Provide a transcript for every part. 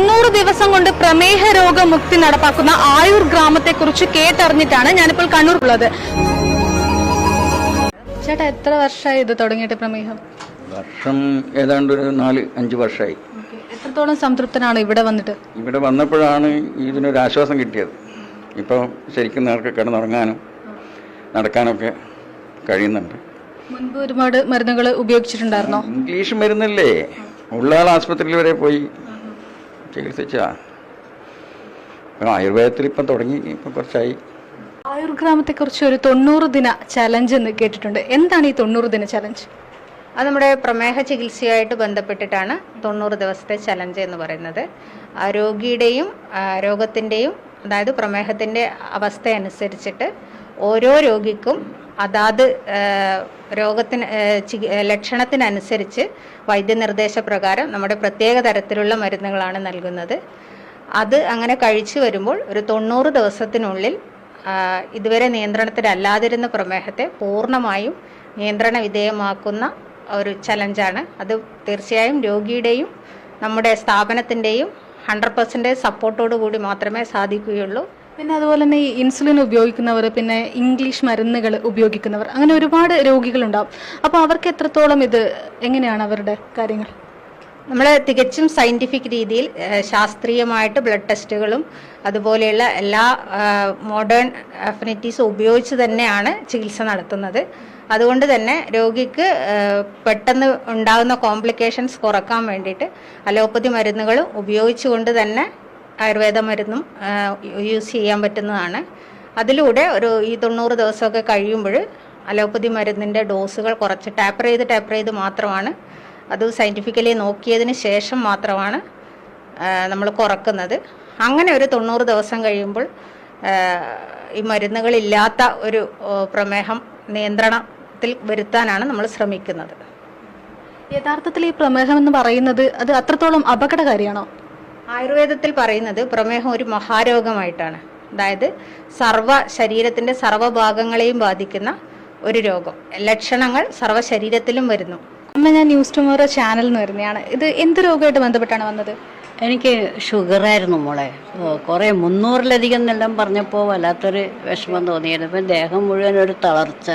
തൊണ്ണൂറ് ദിവസം കൊണ്ട് പ്രമേഹ രോഗമുക്തി നടപ്പാക്കുന്ന ആയുർ ഗ്രാമത്തെ കുറിച്ച് കേട്ടറിഞ്ഞിട്ടാണ് ഞാനിപ്പോൾ കണ്ണൂർ ഉള്ളത് ചേട്ടാ എത്ര വർഷമായി ഇത് തുടങ്ങിയിട്ട് പ്രമേഹം? വർഷം ഏതാണ്ട് ഒരു നാല് അഞ്ച് വർഷമായി. എത്രത്തോളം സംതൃപ്തനാണ് ഇവിടെ വന്നിട്ട്? ഇവിടെ വന്നപ്പോഴാണ് ഇതിനൊരു ആശ്വാസം കിട്ടിയത്. ഇപ്പോൾ ശരിക്കും നേർക്ക് കിടന്നുറങ്ങാനും നടക്കാനൊക്കെ കഴിയുന്നുണ്ട്. മുൻപ് ഒരുപാട് മരുന്നുകൾ ഉപയോഗിച്ചിട്ടുണ്ടായിരുന്നോ? ഇംഗ്ലീഷ് മരുന്നല്ലേ? ഉള്ള ആൾ ആസ്പത്രിയിൽ വരെ പോയി. ചികിത്സിച്ചാ ആയുർവേദത്തിൽ ഇപ്പം തുടങ്ങി ഇപ്പം കുറച്ചായി. ആയുർ ഗ്രാമത്തെ കുറിച്ച് ഒരു തൊണ്ണൂറ് ദിന ചലഞ്ച് എന്ന് കേട്ടിട്ടുണ്ട്. എന്താണ് ഈ തൊണ്ണൂറ് ദിന ചലഞ്ച് അത് നമ്മുടെ പ്രമേഹ ചികിത്സയായിട്ട് ബന്ധപ്പെട്ടിട്ടാണ് തൊണ്ണൂറ് ദിവസത്തെ ചലഞ്ച് എന്ന് പറയുന്നത്. ആ രോഗിയുടെയും രോഗത്തിന്റെയും അതായത് പ്രമേഹത്തിന്റെ അവസ്ഥ അനുസരിച്ചിട്ട് ഓരോ രോഗിക്കും അതാത് രോഗത്തിന് ലക്ഷണത്തിനനുസരിച്ച് വൈദ്യനിർദ്ദേശപ്രകാരം നമ്മുടെ പ്രത്യേക തരത്തിലുള്ള മരുന്നുകളാണ് നൽകുന്നത്. അത് അങ്ങനെ കഴിച്ചു വരുമ്പോൾ ഒരു തൊണ്ണൂറ് ദിവസത്തിനുള്ളിൽ ഇതുവരെ നിയന്ത്രണത്തിലല്ലാതിരുന്ന പ്രമേഹത്തെ പൂർണമായും നിയന്ത്രണ വിധേയമാക്കുന്ന ഒരു ചലഞ്ചാണ്. അത് തീർച്ചയായും രോഗിയുടെയും നമ്മുടെ സ്ഥാപനത്തിന്റെയും ഹൺഡ്രഡ് പെർസെന്റേജ് സപ്പോർട്ടോടു കൂടി മാത്രമേ സാധിക്കുകയുള്ളൂ. പിന്നെ അതുപോലെ തന്നെ ഈ ഇൻസുലിൻ ഉപയോഗിക്കുന്നവർ പിന്നെ ഇംഗ്ലീഷ് മരുന്നുകൾ ഉപയോഗിക്കുന്നവർ അങ്ങനെ ഒരുപാട് രോഗികളുണ്ടാവും. അപ്പോൾ അവർക്ക് എത്രത്തോളം ഇത് എങ്ങനെയാണ് അവരുടെ കാര്യങ്ങൾ? നമ്മൾ തികച്ചും സയന്റിഫിക് രീതിയിൽ ശാസ്ത്രീയമായിട്ട് ബ്ലഡ് ടെസ്റ്റുകളും അതുപോലെയുള്ള എല്ലാ മോഡേൺ അഫിനിറ്റീസും ഉപയോഗിച്ച് തന്നെയാണ് ചികിത്സ നടത്തുന്നത്. അതുകൊണ്ട് തന്നെ രോഗിക്ക് പെട്ടെന്ന് ഉണ്ടാകുന്ന കോംപ്ലിക്കേഷൻസ് കുറയ്ക്കാൻ വേണ്ടിയിട്ട് അലോപ്പതി മരുന്നുകളും ഉപയോഗിച്ചുകൊണ്ട് തന്നെ ആയുർവേദ മരുന്നും യൂസ് ചെയ്യാൻ പറ്റുന്നതാണ്. അതിലൂടെ ഒരു ഈ തൊണ്ണൂറ് ദിവസമൊക്കെ കഴിയുമ്പോൾ അലോപ്പതി മരുന്നിന്റെ ഡോസുകൾ കുറച്ച് ടാപ്പർ ചെയ്ത് ടാപ്പർ ചെയ്ത് മാത്രമാണ് അത് സയന്റിഫിക്കലി നോക്കിയതിന് ശേഷം മാത്രമാണ് നമ്മൾ കുറക്കുന്നത്. അങ്ങനെ ഒരു തൊണ്ണൂറ് ദിവസം കഴിയുമ്പോൾ ഈ മരുന്നുകളില്ലാത്ത ഒരു പ്രമേഹം നിയന്ത്രണത്തിൽ വരുത്താനാണ് നമ്മൾ ശ്രമിക്കുന്നത്. യഥാർത്ഥത്തിൽ ഈ പ്രമേഹം എന്ന് പറയുന്നത് അത് അത്രത്തോളം അപകടകാരിയാണോ? ആയുർവേദത്തിൽ പറയുന്നത് പ്രമേഹം ഒരു മഹാരോഗമായിട്ടാണ്. അതായത് സർവ ശരീരത്തിന്റെ സർവഭാഗങ്ങളെയും ബാധിക്കുന്ന ഒരു രോഗം. ലക്ഷണങ്ങൾ സർവ ശരീരത്തിലും വരുന്നു. അമ്മ ഞാൻ ന്യൂസ് ടുമോറോ ചാനലിൽ നിന്ന് വരുന്നതാണ് ഇത് എന്ത് രോഗമായിട്ട് ബന്ധപ്പെട്ടാണ് വന്നത്? എനിക്ക് ഷുഗറായിരുന്നു മോളെ. കുറെ മുന്നൂറിലധികം എന്നെല്ലാം പറഞ്ഞപ്പോൾ വല്ലാത്തൊരു വിഷമം തോന്നിയിരുന്നു. ഇപ്പം ദേഹം മുഴുവൻ ഒരു തളർച്ച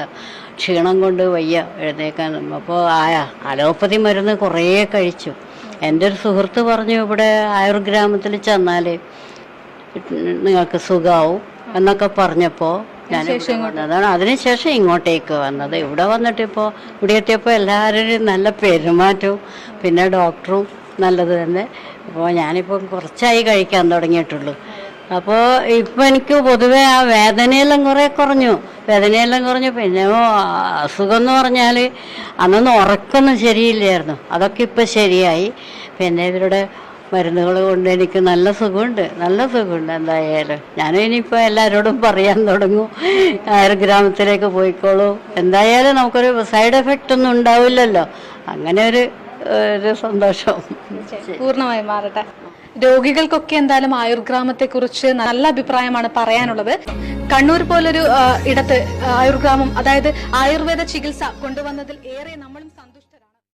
ക്ഷീണം കൊണ്ട് വയ്യ എഴുന്നേക്കാൻ. അപ്പോൾ ആയ അലോപ്പതി മരുന്ന് കുറേ കഴിച്ചു. എന്റെ ഒരു സുഹൃത്ത് പറഞ്ഞു ഇവിടെ ആയുർഗ്രാമത്തിൽ ചെന്നാൽ നിങ്ങൾക്ക് സുഖാവും എന്നൊക്കെ പറഞ്ഞപ്പോൾ ഞാൻ അതാണ് അതിനുശേഷം ഇങ്ങോട്ടേക്ക് വന്നത്. ഇവിടെ വന്നിട്ട് ഇപ്പോൾ ഇവിടെ എത്തിയപ്പോൾ എല്ലാവരും നല്ല പെരുമാറ്റവും പിന്നെ ഡോക്ടറും നല്ലത് തന്നെ. അപ്പോൾ ഞാനിപ്പോൾ കുറച്ചായി കഴിക്കാൻ തുടങ്ങിയിട്ടുള്ളൂ. അപ്പോൾ ഇപ്പം എനിക്ക് പൊതുവെ ആ വേദനയെല്ലാം കുറേ കുറഞ്ഞു. വേദനയെല്ലാം കുറഞ്ഞു. പിന്നെ അസുഖം എന്ന് പറഞ്ഞാൽ അന്നൊന്നും ഉറക്കൊന്നും ശരിയില്ലായിരുന്നു. അതൊക്കെ ഇപ്പം ശരിയായി. പിന്നെ ഇവരുടെ മരുന്നുകൾ കൊണ്ട് എനിക്ക് നല്ല സുഖമുണ്ട്. നല്ല സുഖമുണ്ട് എന്തായാലും. ഞാനും ഇനിയിപ്പോൾ എല്ലാവരോടും പറയാൻ തുടങ്ങും. ഗ്രാമത്തിലേക്ക് പോയിക്കോളൂ. എന്തായാലും നമുക്കൊരു സൈഡ് എഫക്റ്റ് ഒന്നും ഉണ്ടാവില്ലല്ലോ. അങ്ങനെ ഒരു ഒരു സന്തോഷം. പൂർണമായി മാറട്ടെ. രോഗികൾക്കൊക്കെ എന്തായാലും ആയുർഗ്രാമത്തെ കുറിച്ച് നല്ല അഭിപ്രായമാണ് പറയാനുള്ളത്. കണ്ണൂർ പോലൊരു ഇടത്ത് ആയുർഗ്രാമം അതായത് ആയുർവേദ ചികിത്സ കൊണ്ടുവന്നതിൽ ഏറെ നമ്മളും